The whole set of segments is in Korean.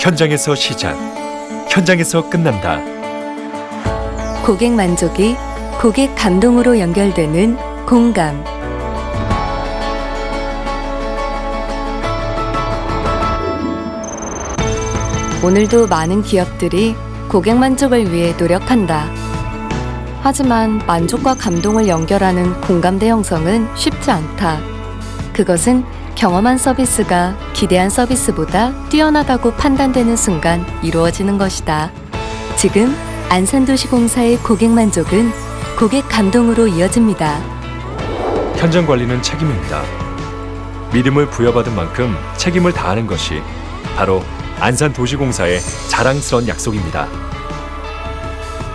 현장에서 시작, 현장에서 끝난다. 고객 만족이 고객 감동으로 연결되는 공감. 오늘도 많은 기업들이 고객 만족을 위해 노력한다. 하지만 만족과 감동을 연결하는 공감대 형성은 쉽지 않다. 그것은 경험한 서비스가 기대한 서비스보다 뛰어나다고 판단되는 순간 이루어지는 것이다. 지금 안산도시공사의 고객 만족은 고객 감동으로 이어집니다. 현장 관리는 책임입니다. 믿음을 부여받은 만큼 책임을 다하는 것이 바로 안산도시공사의 자랑스러운 약속입니다.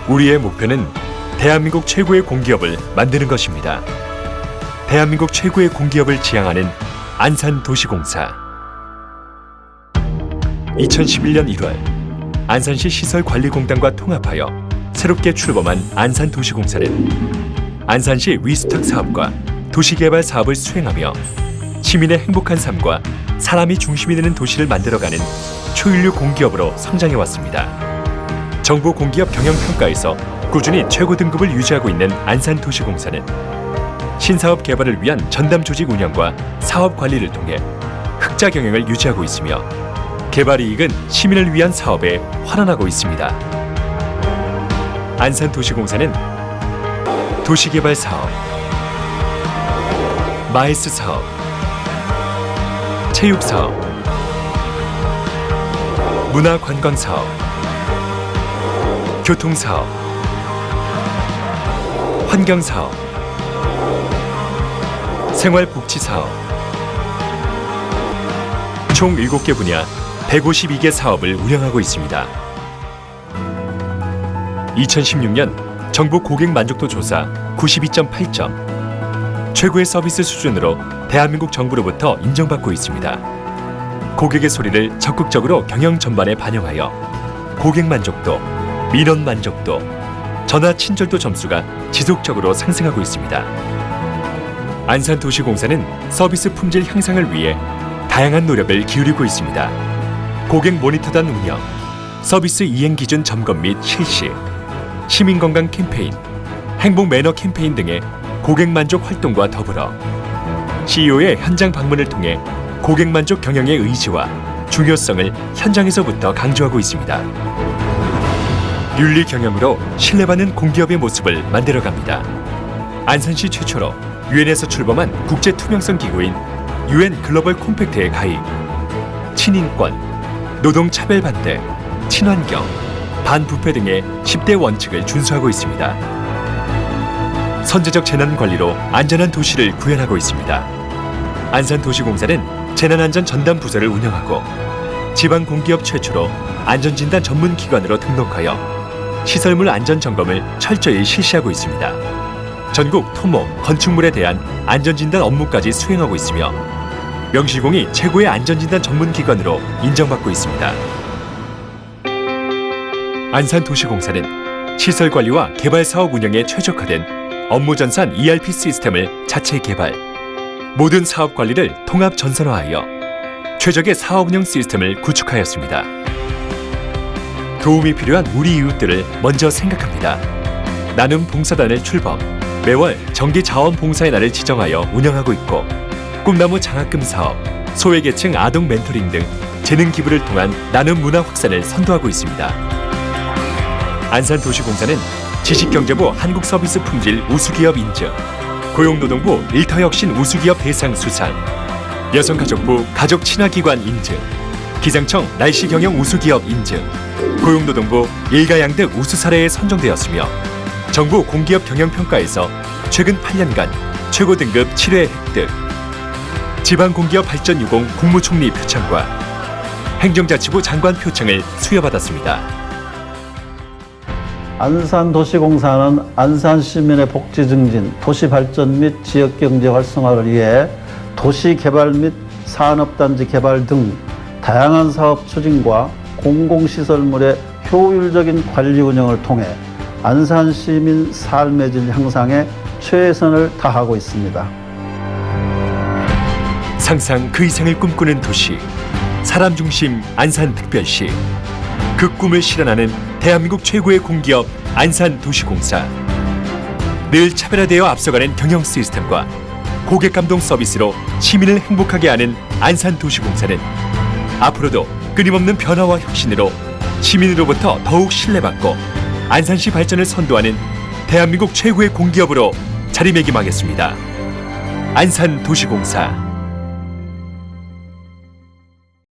우리의 목표는 대한민국 최고의 공기업을 만드는 것입니다. 대한민국 최고의 공기업을 지향하는 안산도시공사. 2011년 1월 안산시 시설관리공단과 통합하여 새롭게 출범한 안산도시공사는 안산시 위스탁 사업과 도시개발 사업을 수행하며 시민의 행복한 삶과 사람이 중심이 되는 도시를 만들어가는 초인류 공기업으로 성장해 왔습니다. 정부 공기업 경영평가에서 꾸준히 최고 등급을 유지하고 있는 안산도시공사는 신사업 개발을 위한 전담 조직 운영과 사업 관리를 통해 흑자 경영을 유지하고 있으며 개발 이익은 시민을 위한 사업에 환원하고 있습니다. 안산도시공사는 도시개발 사업, 마이스 사업, 체육 사업, 문화관광 사업, 교통 사업, 환경 사업, 생활복지 사업, 총 7개 분야 152개 사업을 운영하고 있습니다. 2016년 정부 고객 만족도 조사 92.8점 최고의 서비스 수준으로 대한민국 정부로부터 인정받고 있습니다. 고객의 소리를 적극적으로 경영 전반에 반영하여 고객 만족도, 민원 만족도, 전화 친절도 점수가 지속적으로 상승하고 있습니다. 안산도시공사는 서비스 품질 향상을 위해 다양한 노력을 기울이고 있습니다. 고객 모니터단 운영, 서비스 이행 기준 점검 및 실시, 시민 건강 캠페인, 행복 매너 캠페인 등의 고객 만족 활동과 더불어 CEO의 현장 방문을 통해 고객 만족 경영의 의지와 중요성을 현장에서부터 강조하고 있습니다. 윤리 경영으로 신뢰받는 공기업의 모습을 만들어갑니다. 안산시 최초로 유엔에서 출범한 국제 투명성 기구인 유엔 글로벌 콤팩트에 가입. 친인권, 노동 차별 반대, 친환경, 반부패 등의 10대 원칙을 준수하고 있습니다. 선제적 재난 관리로 안전한 도시를 구현하고 있습니다. 안산도시공사는 재난안전 전담 부서를 운영하고 지방 공기업 최초로 안전진단 전문 기관으로 등록하여 시설물 안전 점검을 철저히 실시하고 있습니다. 전국 토목, 건축물에 대한 안전진단 업무까지 수행하고 있으며 명실공히 최고의 안전진단 전문 기관으로 인정받고 있습니다. 안산도시공사는 시설 관리와 개발 사업 운영에 최적화된 업무 전산 ERP 시스템을 자체 개발, 모든 사업 관리를 통합 전산화하여 최적의 사업 운영 시스템을 구축하였습니다. 도움이 필요한 우리 이웃들을 먼저 생각합니다. 나눔 봉사단을 출범, 매월 정기 자원 봉사의 날을 지정하여 운영하고 있고 꿈나무 장학금 사업, 소외계층 아동 멘토링 등 재능 기부를 통한 나눔 문화 확산을 선도하고 있습니다. 안산도시공사는 지식경제부 한국서비스 품질 우수기업 인증, 고용노동부 일터혁신 우수기업 대상 수상, 여성가족부 가족친화기관 인증, 기상청 날씨경영 우수기업 인증, 고용노동부 일가양득 우수 사례에 선정되었으며 정부 공기업 경영평가에서 최근 8년간 최고 등급 7회 획득, 지방공기업 발전유공 국무총리 표창과 행정자치부 장관 표창을 수여받았습니다. 안산도시공사는 안산 시민의 복지 증진, 도시 발전 및 지역 경제 활성화를 위해 도시 개발 및 산업단지 개발 등 다양한 사업 추진과 공공시설물의 효율적인 관리 운영을 통해 안산 시민 삶의 질 향상에 최선을 다하고 있습니다. 상상 그 이상을 꿈꾸는 도시 사람 중심 안산특별시 그 꿈을 실현하는 대한민국 최고의 공기업 안산도시공사 늘 차별화되어 앞서가는 경영 시스템과 고객 감동 서비스로 시민을 행복하게 하는 안산도시공사는 앞으로도 끊임없는 변화와 혁신으로 시민으로부터 더욱 신뢰받고 안산시 발전을 선도하는 대한민국 최고의 공기업으로 자리매김하겠습니다. 안산 도시공사